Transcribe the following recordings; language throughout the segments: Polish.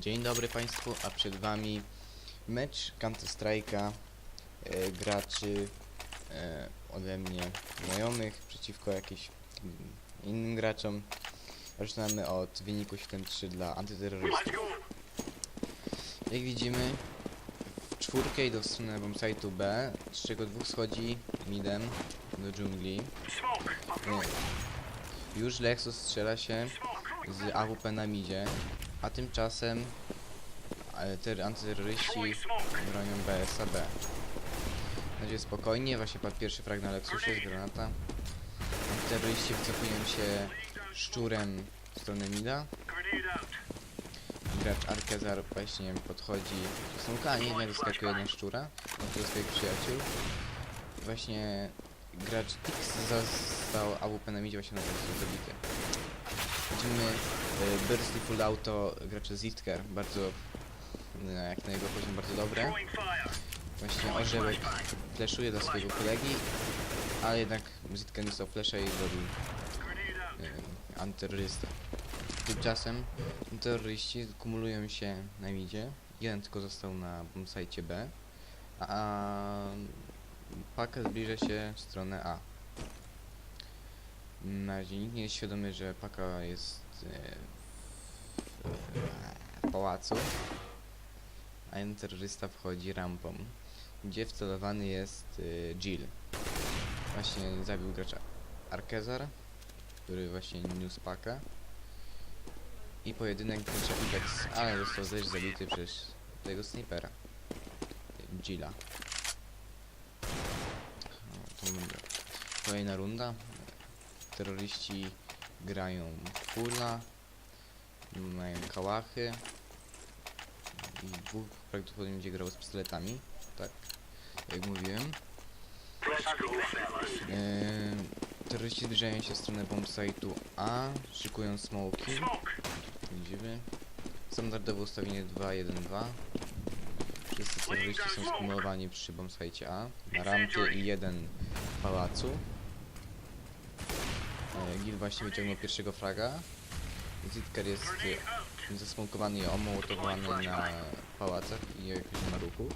Dzień dobry Państwu, a przed Wami mecz Counter Strike'a e, graczy e, ode mnie znajomych przeciwko jakimś mm, innym graczom. Zaczynamy od wyniku 7-3 dla antyterrorystów. Jak widzimy, w czwórkę idą w stronę bombsite'u B, z czego dwóch schodzi midem do dżungli. E, Już Lexus strzela się z AWP na midzie, a tymczasem ter antyterroryści bronią BSAB. Na razie spokojnie, właśnie padł pierwszy frag na Lexusie z granata. Antyterroryści wycofują się szczurem w stronę mida. Gracz Arkezar właśnie podchodzi do smokani, jednak zaskakuje jeden szczura do swoich przyjaciół. Właśnie gracz Tix został AWP na midzie właśnie na zabity. Widzimy y, burst i full auto gracza Zitker, bardzo y, jak na jego poziom bardzo dobre. Właśnie orzełek fleszuje dla swojego kolegi, ale jednak Zitker nie dostał flesza i zrobił y, antyterrorystę. Tymczasem terroryści kumulują się na midzie. Jeden tylko został na bombsite B, a paka zbliża się w stronę A. Na razie nikt nie jest świadomy, że paka jest e, w, pałacu, a jeden terrorysta wchodzi rampą, gdzie wcelowany jest e, Jill. Właśnie zabił gracza Arkezar, który właśnie niósł pakę. I pojedynek gracza Ibex, ale został też zabity przez tego to będzie Kolejna runda. Terroryści grają fulla. Mają kałachy. I dwóch prawdopodobnie będzie grało z pistoletami. Tak, jak mówiłem. Eee, terroryści zbliżają się w stronę bombsite'u A, szykują smoki. Widzimy. Standardowe ustawienie 2-1-2. Wszyscy terroryści są skumulowani przy bombsite A. Na rampie i jeden w pałacu. E, Gil właśnie wyciągnął pierwszego fraga. Zitker jest e, zasmokowany i omołotowany na pałacach i jakoś na ruchu.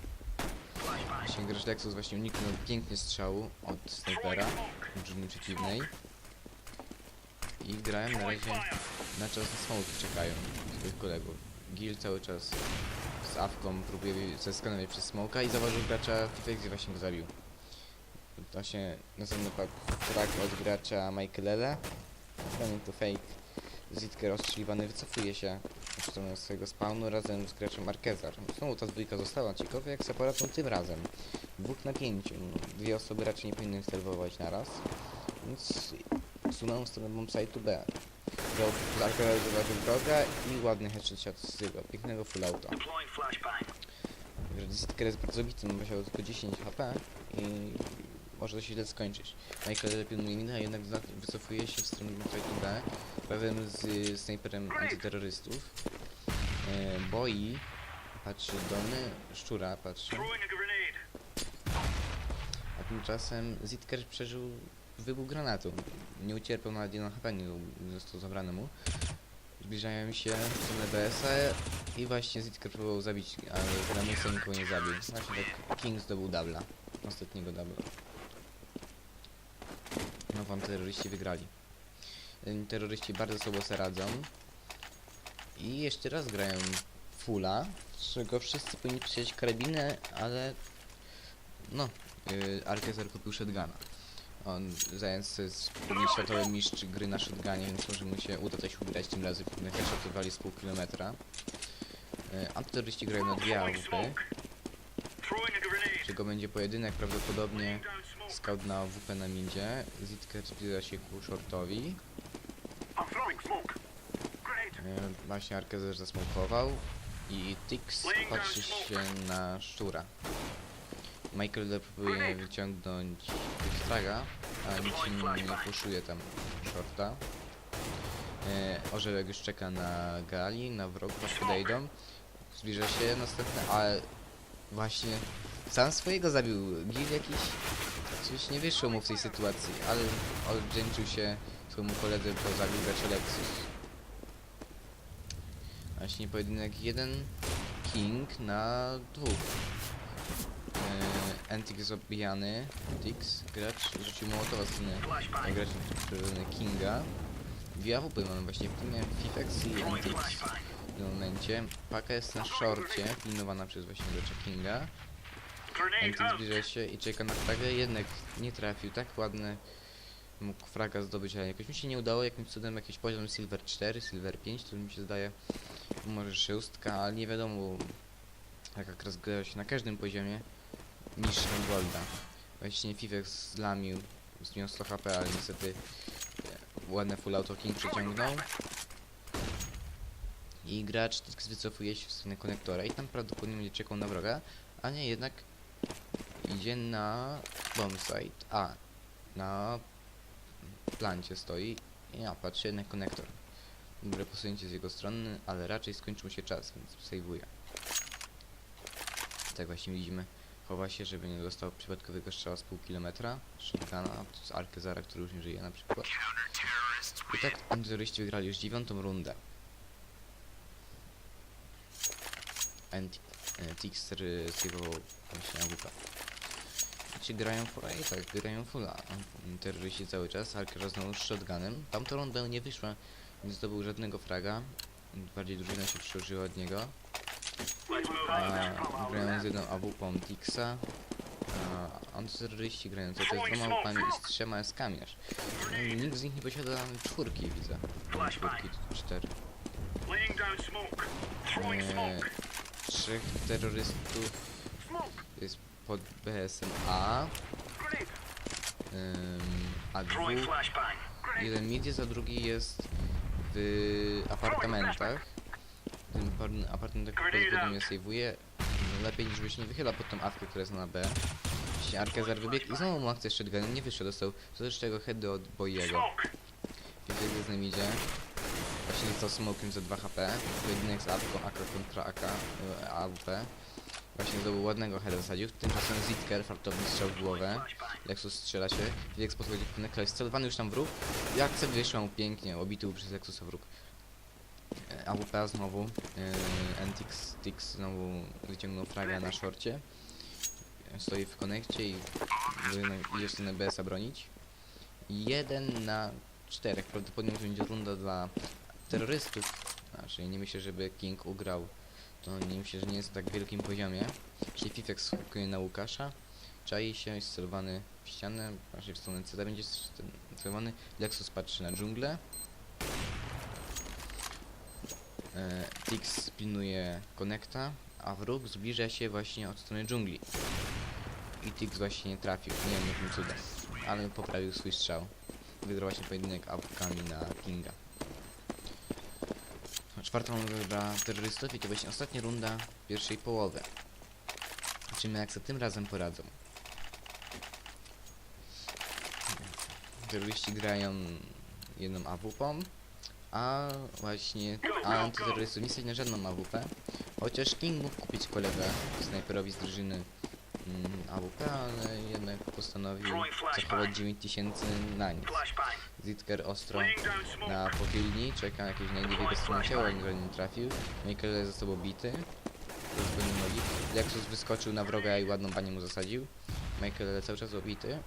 Właśnie gracz Lexus właśnie uniknął pięknie strzału od snajpera w drużyny przeciwnej. I grałem na razie na czas na smoki czekają swoich kolegów. Gil cały czas z awką próbuje zeskanować przez smoka i zauważył gracza i właśnie go zabił. Właśnie następny pak frag od gracza Michaelele. Pewnie to fake. Zitker ostrzeliwany wycofuje się w stronę swojego spawnu razem z graczem Arkezar. Znowu ta dwójka została ciekawe jak separatą tym razem. Dwóch na pięciu. Dwie osoby raczej nie powinny serwować naraz. Więc sunął w stronę bombsite'u B. Do Arkezar zobaczył droga i ładny headshot z tego pięknego full auto. Zitker jest bardzo bity, ma posiadał tylko 10 HP i może to się źle skończyć. Michael pilnuje mina, jednak wycofuje się w stronę bombsite'u B razem z y, snajperem antyterrorystów. E, boi, patrzy do mnie, szczura patrzy, a tymczasem Zitker przeżył wybuch granatu. Nie ucierpiał nawet jeden HP, nie został zabrany mu. Zbliżają się w stronę BS-a i właśnie Zitker próbował zabić, ale Gramusa nikogo nie zabił. Właśnie tak King zdobył dubla. Ostatniego dubla. No wam terroryści wygrali. Terroryści bardzo słabo se radzą. I jeszcze raz grają fulla, z czego wszyscy powinni przyjąć karabinę, ale no, yy, Arkezar kupił shotguna. On zając jest światowy mistrz gry na shotgunie, więc może mu się uda coś ugrać tym razem, pewnie headshotowali z pół kilometra. Yy, Antyterroryści grają na dwie AWP, czego będzie pojedynek prawdopodobnie scout na WP na midzie, Zitker zbliża się ku shortowi, E, Właśnie Arkezar zasmokował. I Tix patrzy się na szczura. Michael Lee próbuje wyciągnąć Straga, a nic nie puszuje tam shorta. E, Orzełek już czeka na gali, na wrogów, podejdą. Zbliża się następny, ale właśnie sam swojego zabił. Gil jakiś coś nie wyszło mu w tej sytuacji, ale odwdzięczył się swojemu koledze, zabił gracza Lexus. Właśnie pojedynek jeden King na dwóch. Eee, Antik jest obijany. Tix, gracz, rzucił mołotowa w stronę e, gracz Kinga. Dwie AWP mamy właśnie w teamie Fifex i Antix w tym momencie. Paka jest na shorcie, pilnowana przez właśnie gracza Kinga. Antik zbliża się i czeka na fragę, jednak nie trafił, tak ładne mógł fraga zdobyć, ale jakoś mi się nie udało, jakimś cudem jakiś poziom Silver 4, Silver 5, to mi się zdaje, może szóstka, ale nie wiadomo, jaka rozgrywa się na każdym poziomie niż Golda. Właśnie Fifex zlamił, zmienił 100 HP, ale niestety e, ładne full auto king przeciągnął. I gracz wycofuje się w stronę konektora i tam prawdopodobnie będzie czekał na wroga, a nie jednak idzie na bombsite, a na plancie stoi ja patrzę na konektor. Dobre posunięcie z jego strony, ale raczej skończył się czas, więc sejwuję. Tak właśnie widzimy. Chowa się, żeby nie dostał przypadkowego strzała z pół kilometra. Shotguna, z Arkezara, który już nie żyje na przykład. I tak antyterroryści wygrali już dziewiątą rundę. Anti e, z jego właśnie AWP. Czy grają fulla? I tak, grają fulla. Terroryści cały czas, Alker znowu z shotgunem. Tamtą rundę nie wyszła, nie zdobył żadnego fraga. Bardziej drużyna się przyłożyła od niego. A, grają z jedną AWP Tixa. A antyterroryści grają cały czas z dwoma AWPami i z trzema SKami aż. No, nikt z nich nie posiada czwórki, widzę. Czwórki, to cztery. Eee, trzech terrorystów jest pod BSM A. Ym, a dwóch, jeden mid jest, a drugi jest w apartamentach. W tym apar- apartamentach prawdopodobnie sejwuje. No, Lepiej niż by się nie wychyla pod tą awkę, która jest na B. Właśnie Arkezar wybiegł i znowu ma akcję shotgunem, nie wyszło, dostał co też czego heady od Boyego. Smoke. Kiedy z nim idzie. Właśnie dostał smokiem za 2 HP. Pojedynek z Awką, AK kontra AK, e, AWP. Właśnie zdobył ładnego heada zasadził. Tymczasem Zitker, fartowny strzał w głowę. Lexus strzela się. Lex podchodzi w konektor, jest celowany już tam wróg. I akcja wyszła mu pięknie, obity był przez Lexusa wróg. E, AWP znowu. E, NTX Tix znowu wyciągnął fraga na szorcie. E, Stoi w konekcie i idzie w stronę BS-a bronić. Jeden na czterech. Prawdopodobnie to będzie runda dla terrorystów. Znaczy nie myślę, żeby King ugrał. To nie myślę, że nie jest tak wielkim poziomie. Czyli Fifex skakuje na Łukasza. Czai się, jest celowany w ścianę. Raczej w stronę CD będzie celowany. Lexus patrzy na dżunglę. E, Tix pilnuje konekta, a wróg zbliża się właśnie od strony dżungli. I Tix właśnie trafił, nie wiem jakim cudem, ale poprawił swój strzał. Wygrał właśnie pojedynek awkami na Kinga. Czwartą rundę dla terrorystów i to właśnie ostatnia runda pierwszej połowy. Zobaczymy jak sobie tym razem poradzą. Terroryści grają jedną AWP, a właśnie a antyterrorystów nie stać na żadną AWP. Chociaż King mógł kupić kolegę snajperowi z drużyny mm, AWP, ale jednak postanowił zachować 9000 na nic. Zitker ostro na pochylni, czeka na jakieś znajdzie w jego stronę ciała, ale nie trafił. Michael został obity. Rozpełnił nogi. Lexus wyskoczył na wroga i ładną panię mu zasadził. Michael cały czas obity.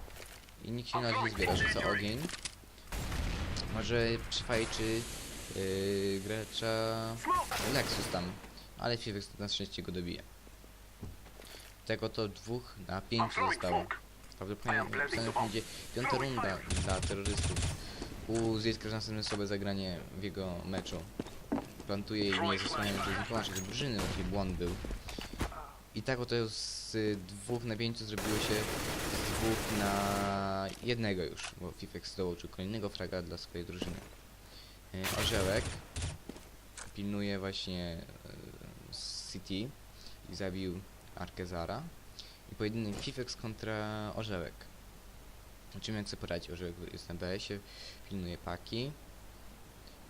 I nikt się na razie nie zbiera, rzuca ogień. Może przyfajczy yy, gracza Lexus tam, ale Fifex na szczęście go dobije. Tego to dwóch na pięciu zostało. Prawdopodobnie będzie piąta runda dla terrorystów. U Zjedka następne sobie zagranie w jego meczu. Plantuje i nie przez nikogo naszej drużyny, taki błąd był. I tak oto z dwóch na pięciu zrobiło się z dwóch na jednego już, bo Fifex dołączył kolejnego fraga dla swojej drużyny. Y, Orzełek pilnuje właśnie y, City i zabił Arkezara. I pojedynek Fifex kontra Orzełek. Zobaczymy jak sobie poradzi. Orzełek jest na BS-ie, pilnuje paki.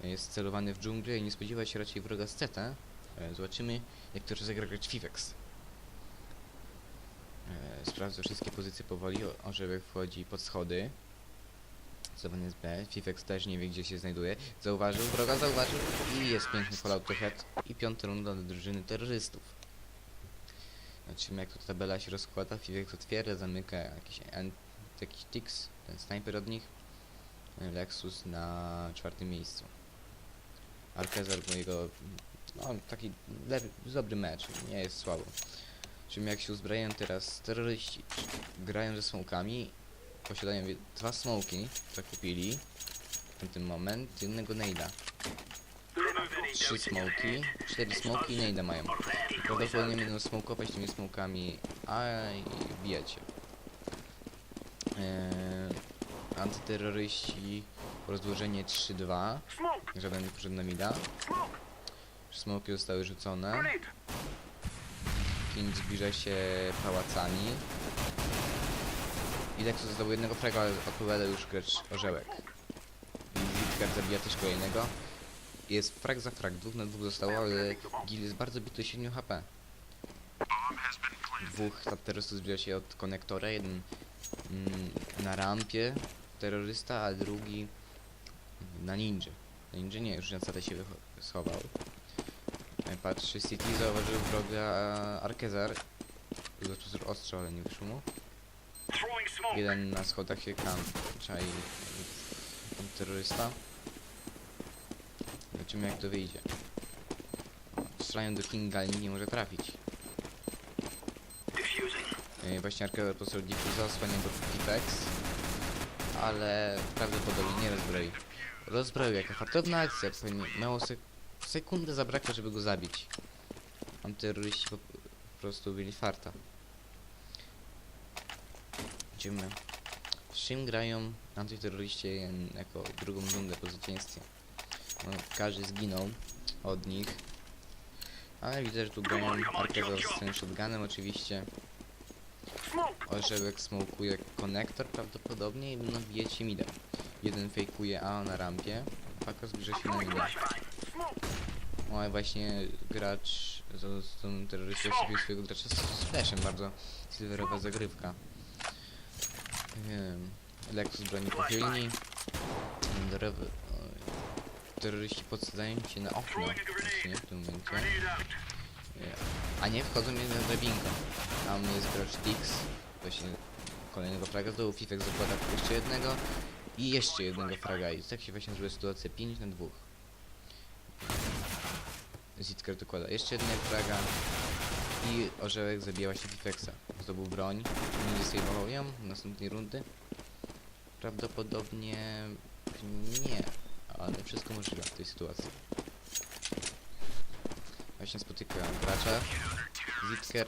Jest celowany w dżunglę i nie spodziewa się raczej wroga z CT. E, Zobaczymy jak to rozegra grać Fifex. E, Sprawdza wszystkie pozycje powoli. Orzełek wchodzi pod schody. Zdawany jest B. Fifex też nie wie gdzie się znajduje. Zauważył, wroga zauważył i jest piękny fallout to head. I piąta runda dla drużyny terrorystów. Zobaczymy jak tu tabela się rozkłada. Fifex otwiera, zamyka jakiś, en- jakiś Tix, ten snajper od nich. Lexus na czwartym miejscu. Alcazar jego, no taki dobry mecz, nie jest słabo. Czym jak się uzbrajają teraz terroryści, grają ze smokami, posiadają dwa smoki, które kupili w tym moment, jednego nejda. Trzy smoki, cztery smoki i nejda mają. Prawdopodobnie będą smokować tymi smokami, a i wbijacie. Eee, antyterroryści rozłożenie 3-2, Smoke! żaden nie poszedł na mida. Smoki zostały rzucone. King zbliża się pałacami. I Lexus zdobył jednego fraga, ale odpowiada już gracz orzełek. I Zidgard zabija też kolejnego. Jest frag za frag, dwóch na dwóch zostało, ale Gil jest bardzo bity 7 HP. Dwóch terrorystów zbliża się od konektora, jeden na rampie terrorysta, a drugi na ninja. Na ninja nie, już na CT się schował. E, Patrzy City, zauważył wroga Arkezar. Zaczął ostrzał, ale nie wyszło mu. Jeden na schodach się kam, czai tam terrorysta. Zobaczymy jak to wyjdzie. Strzelają do Kinga, nikt nie może trafić. Właśnie Arkezar po prostu diffuza, osłania go Defex. Ale prawdopodobnie nie rozbroi. Rozbroił, jaka fartowna akcja, mało sek sekundę zabrakło, żeby go zabić. Antyterroryści po, prostu byli farta. Idziemy. Z czym grają antyterroryści jako drugą rundę po zwycięstwie? No, każdy zginął od nich. Ale widzę, że tu grają Arkezar z tym shotgunem oczywiście. Orzełek smokuje konektor prawdopodobnie i będą bijać się midem. Jeden fejkuje A na rampie, Pako zbliża się na! Smoke! No ale właśnie gracz z, z tą terrorystą sobie swojego gracza z, z flashem, bardzo silverowa zagrywka. Wiem. Lexus broni pochylni. Terroryści podsadzają się na okno właśnie w tym momencie. A nie wchodzą jeden na drabinkę. Tam jest gracz Tix. Właśnie kolejnego fraga zdobył. Fifek zakłada jeszcze jednego. I jeszcze jednego fraga. I tak się właśnie zrobiła sytuacja 5 na 2. Zitker dokłada jeszcze jednego fraga. I orzełek zabija właśnie Fifexa. Zdobył broń. Nie zasejwował ją w następnej rundy. Prawdopodobnie nie. Ale wszystko możliwe w tej sytuacji. Właśnie spotyka gracza. Zitker.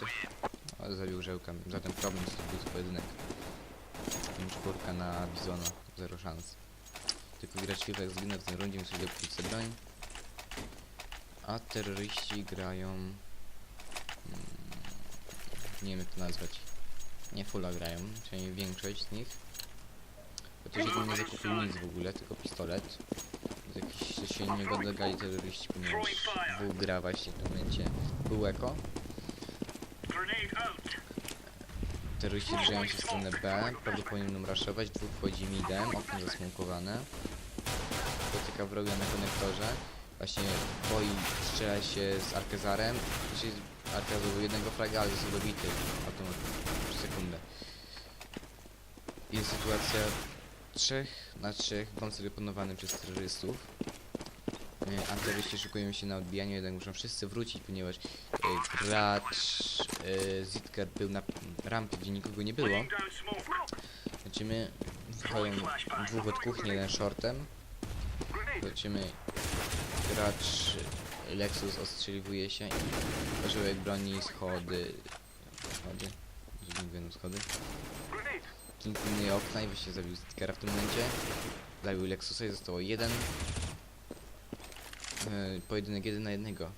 Ale zabił żełka. Zatem problem z tym pojedynek. Czwórka na Bizona. Zero szans. Tylko gracz Fifek zginął w tym rundzie, musi dokupić sobie broń. A terroryści grają... Mm, nie wiem jak to nazwać. Nie fulla grają, przynajmniej większość z nich. Chociaż jeden nie zakupił nic w ogóle, tylko pistolet. Jakiś coś się nie dogali terroryści, ponieważ dwóch gra właśnie w tym momencie był eko. Terroryści zbliżają się w stronę B, prawdopodobnie będą raszować, dwóch wchodzi midem, okno zasmukowane. Spotyka wroga na konektorze. Właśnie boi strzela się z Arkezarem. Znaczy Arkezar był jednego fraga, ale został dobity automatycznie przez sekundę. Jest sytuacja 3 na 3 koncert opanowany przez terrorystów. E, Antyterroryści szykują się na odbijanie, jednak muszą wszyscy wrócić, ponieważ e, gracz e, Zitker był na rampie, gdzie nikogo nie było. Zobaczymy, wchodzą dwóch od kuchni, jeden shortem. Zobaczymy, gracz Lexus ostrzeliwuje się i orzełek broni schody. Schody? Zgubiłem schody. King pilnuje okna i właśnie zabił Zitkera w tym momencie. Zabił Lexusa i zostało jeden. E, pojedynek jeden na jednego.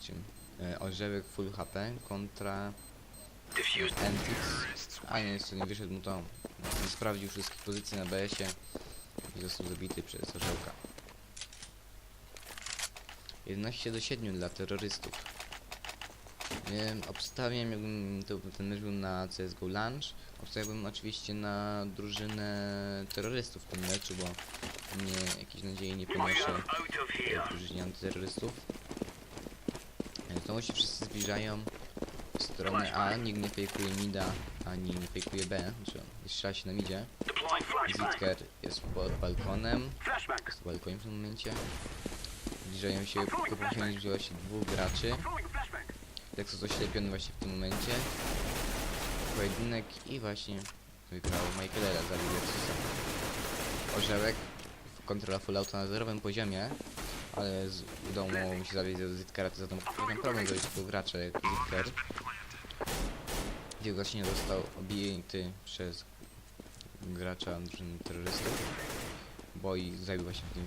Czym? E, orzełek full HP kontra. Entix. A nie, jeszcze nie wyszedł mu to. Nie sprawdził wszystkich pozycji na BS-ie i został zabity przez orzełka. 11 do 7 dla terrorystów. Em, Obstawiam, jakbym to, ten mecz był na CSGO Lunch, obstawiałbym oczywiście na drużynę terrorystów w tym meczu, bo nie, jakiejś nadziei nie ponoszę w drużynie antyterrorystów. E, Znowu się wszyscy zbliżają w stronę A, nikt nie fejkuje mida, ani nie fejkuje B, znaczy jeszcze się na midzie. Zitker jest pod balkonem, jest balkonie w tym momencie. Zbliżają się, poprzednio zbliżyło się dwóch graczy. Lexus oślepiony właśnie w tym momencie. Pojedynek i właśnie wygrał Michaelera, zabił Lexusa. Orzełek, kontrola full auto na zerowym poziomie, ale z, udało mu się zabić z Zitkera, to za ten problem do tego gracza jak Zitker. Gdzie właśnie został obijęty przez gracza drużyny terrorystów. Bo i zabił właśnie w tym.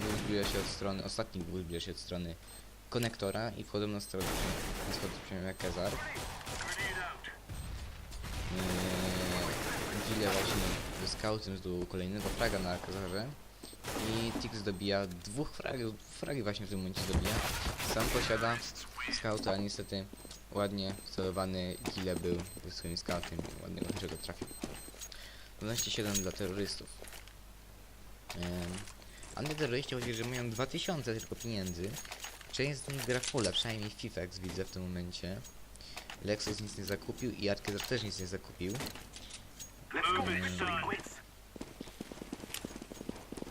Dwóch zbliża się od strony, ostatni zbliża się od strony konektora i na stronę, na stronę jak Kezar. Eee, Gile właśnie ze scoutem zdobył kolejnego fraga na Kezarze i Tix dobija dwóch fragów, fragi właśnie w tym momencie dobija. Sam posiada scouta, a niestety ładnie celowany Gile był swoim scoutem, ładnego headshota trafił. 12-7 dla terrorystów. Eee, Antyterroryści, chociaż że mają 2000 tylko pieniędzy, Część z nich gra fulla, przynajmniej Fifex widzę w tym momencie. Lexus nic nie zakupił i Arkezar też nic nie zakupił.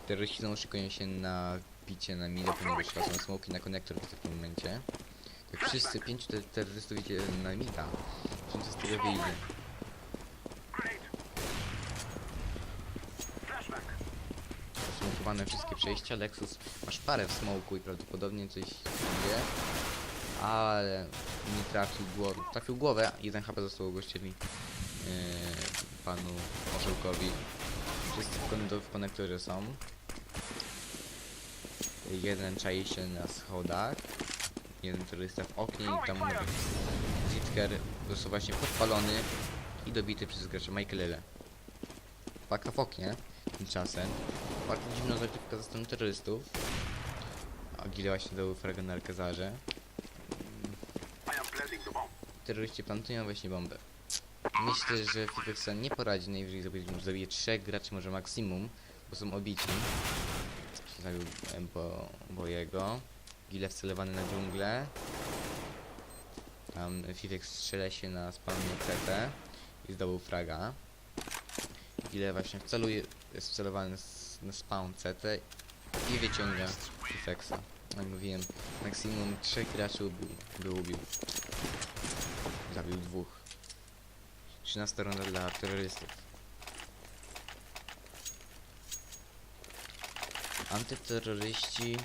Terroryści znowu szykują się na bicie na minę, ponieważ chyba są smoki na konektor w tym momencie. Tak wszyscy pięciu te terrorystów idzie na mida. Czym co z tego wyjdzie? Smokowane wszystkie przejścia. Lexus masz parę w smoku i prawdopodobnie coś idzie. Ale nie trafił głowę. Trafił głowę, jeden HP został gościowi. Yy, panu Orzełkowi. Wszyscy w, kon w konektorze są. Jeden czai się na schodach. Jeden terrorysta w oknie i tam Zitker został właśnie podpalony i dobity przez gracza Michaelele. Paka w oknie tymczasem. Bardzo dziwna zagrywka ze strony terrorystów. A Gile właśnie dał fragę na Alcazarze. Terroryści plantują właśnie bombę. Myślę, że Fipexa nie poradzi najwyżej zabije, zabije trzech graczy, może maksimum, bo są obici. Zabił Embo Bojego. Gile wcelowany na dżunglę. Tam Fifex strzela się na spawnie CT i zdobył fraga. Gile właśnie wceluje, jest wcelowany s- na spawn CT i wyciąga Fifexa. Jak mówiłem, maksimum trzech graczy ubił, by ubił. Zabił dwóch. 13 runda dla terrorystów. Antyterroryści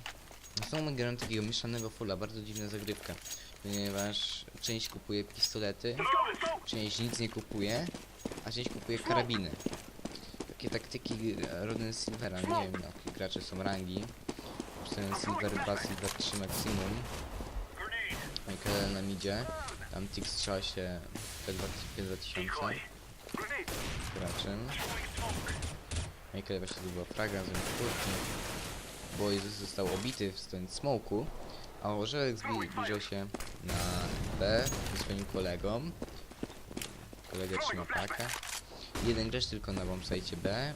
są grają takiego mieszanego fulla, bardzo dziwna zagrywka. Ponieważ część kupuje pistolety, część nic nie kupuje, a część kupuje karabiny. Takie taktyki e, rodem z Silvera, nie wiem jakie gracze są rangi. Ten Silver 2, Silver 3 maksimum. Michael na midzie. Tam Tix strzela się P2000 Decoy. Grenade. graczem. Michael właśnie zdobyła fraga z czwórki. Boy został obity w stronę smoku, a Orzełek zbliżał się na B ze swoim kolegą. Kolega trzyma pakę. Jeden gracz tylko na bombsite B.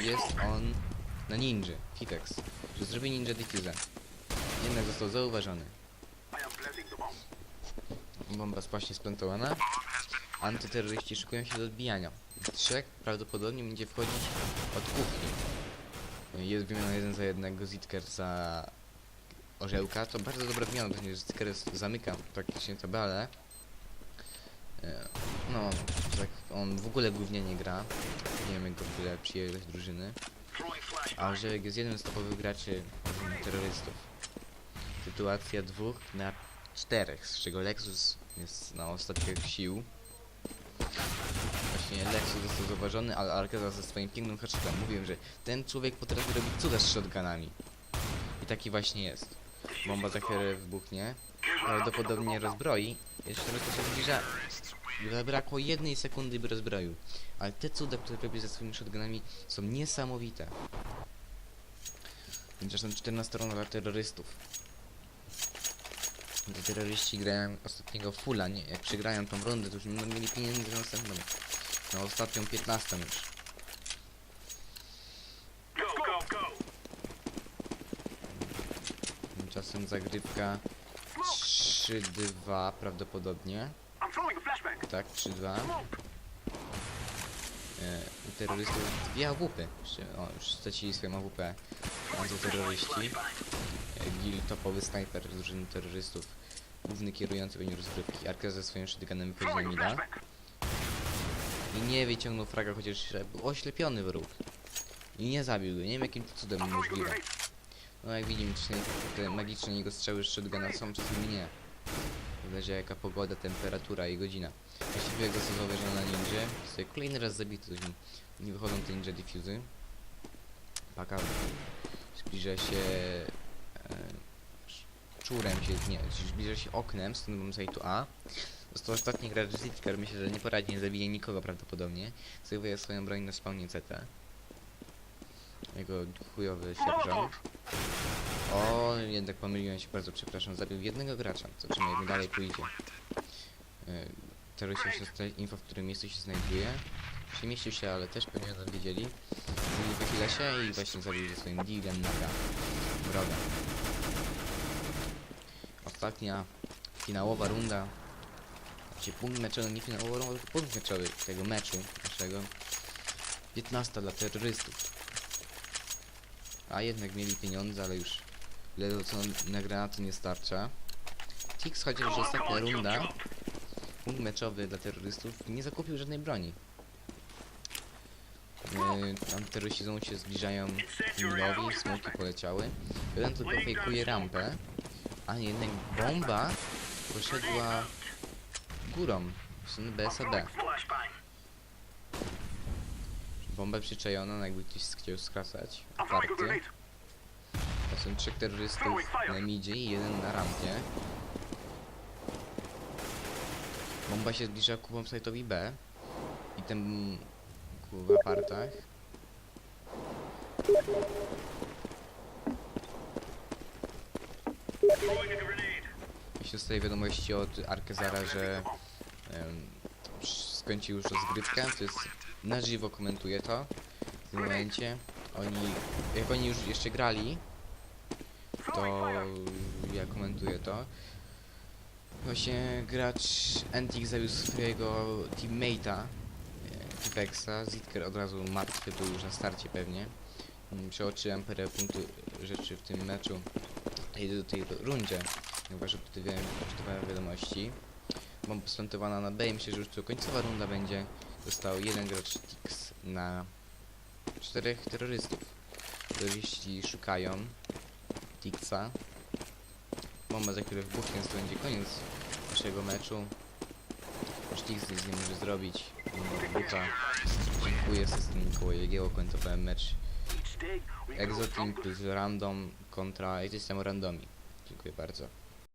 Jest on na ninja, Fifex, że zrobi ninja diffuser. Jednak został zauważony. Bomba spaśnie splantowana. Antyterroryści szykują się do odbijania. Trzech prawdopodobnie będzie wchodzić od kuchni. Jest wymiana jeden za jednego, Zitker za orzełka. To bardzo dobra wymiana, ponieważ Zitker zamyka praktycznie tabelę. E, No, tak, on w ogóle głównie nie gra. Nie wiem jak go w ogóle przyjęły do drużyny. A Orzełek jest jednym z topowych graczy terrorystów. Sytuacja dwóch na czterech, z czego Lexus jest na ostatkach sił. Właśnie Lexus został zauważony, ale Arkaza ze swoim pięknym headshotem mówiłem, że ten człowiek potrafi robić cuda z shotgunami. I taki właśnie jest. Bomba za chwilę wybuchnie. Prawdopodobnie rozbroi. Jeszcze tylko się zbliża. Zabrakło jednej sekundy, by rozbroił. Ale te cuda, które robi ze swoimi shotgunami są niesamowite. Tymczasem 14 runda dla terrorystów. Te terroryści grają ostatniego fulla, nie? Jak przegrają tą rundę, to już nie będą mieli pieniędzy na następną. Na ostatnią 15 już. Tymczasem zagrywka 3-2 prawdopodobnie. I'm throwing a flashbang. Tak, 3-2. Smoke. E, u terrorystów dwie AWP. O, już stracili swoją AWP. Antyterroryści. E, Gil topowy snajper z drużyny terrorystów. Główny kierujący będzie rozgrywki. Arka ze swoim shotgunem wychodzi na Throwing mida. flashbang. I nie wyciągnął fraga, chociaż był oślepiony wróg. I nie zabił go. Nie wiem jakim cudem możliwe. No jak widzimy, te magiczne jego strzały z shotguna są, czasami nie. Zależy jaka pogoda, temperatura i godzina. Jeśli bieg zastosował że na ninja, sobie kolejny raz zabity, nie- nie wychodzą te ninja diffuzy. Paka zbliża się e, czurem się, nie, zbliża się oknem z tym site'u A. Został ostatni gracz Zitkar, myślę, że nie poradzi, nie zabije nikogo prawdopodobnie. Zajmuje swoją broń na spawnie CT. Jego chujowy sierżant. O, jednak pomyliłem się, bardzo przepraszam. Zabił jednego gracza. Zobaczymy jak dalej pójdzie. Teraz się dostaje info, w którym miejscu się znajduje. Przemieścił się, ale też pewnie o tym wiedzieli. I wychyla się i właśnie zabił ze swoim dealem naga wroga. Ostatnia finałowa runda. Znaczy punkt meczowy, nie finałowa runda, tylko punkt meczowy tego meczu naszego. 15 dla terrorystów. A jednak mieli pieniądze, ale już ledwo co na granaty nie starcza. Tix chociaż come ostatnia runda, punkt meczowy dla terrorystów, nie zakupił żadnej broni. Yy, tam terroryści znowu się zbliżają milowi, smoki poleciały. Jeden tylko fejkuje rampę, a jednak bomba poszedła górą, w stronę BSAB. Bomba przyczajona, no jakby ktoś chciał skracać. Grenade. To są trzech terrorystów na midzie i jeden na rampie. Bomba się zbliża ku bombsite'owi B. I ten ku w apartach. Jeśli dostaję wiadomości od Arkezara, że em, skończył już rozgrywkę, to jest na żywo komentuje to w tym momencie. Oni, jak oni już jeszcze grali, to ja komentuję to. Właśnie gracz Antik zabił swojego teammate'a, e, Tipexa, Zitker od razu martwy był już na starcie pewnie. Mm, Przeoczyłem parę punktów rzeczy w tym meczu, tej, do tej rundzie, ponieważ odczytywałem, wiadomości. Bomba splantowana na B myślę, że już to końcowa runda będzie. Został jeden gracz Tix na czterech terrorystów. Terroryści szukają Tixa. Bomba za chwilę wybuchnie, więc to będzie koniec naszego meczu. Już nic nie może zrobić. Wybucha. Dziękuję system Mikołaj Jagieło, końcowałem mecz stronger. plus Random kontra jakieś tam randomi. Dziękuję bardzo.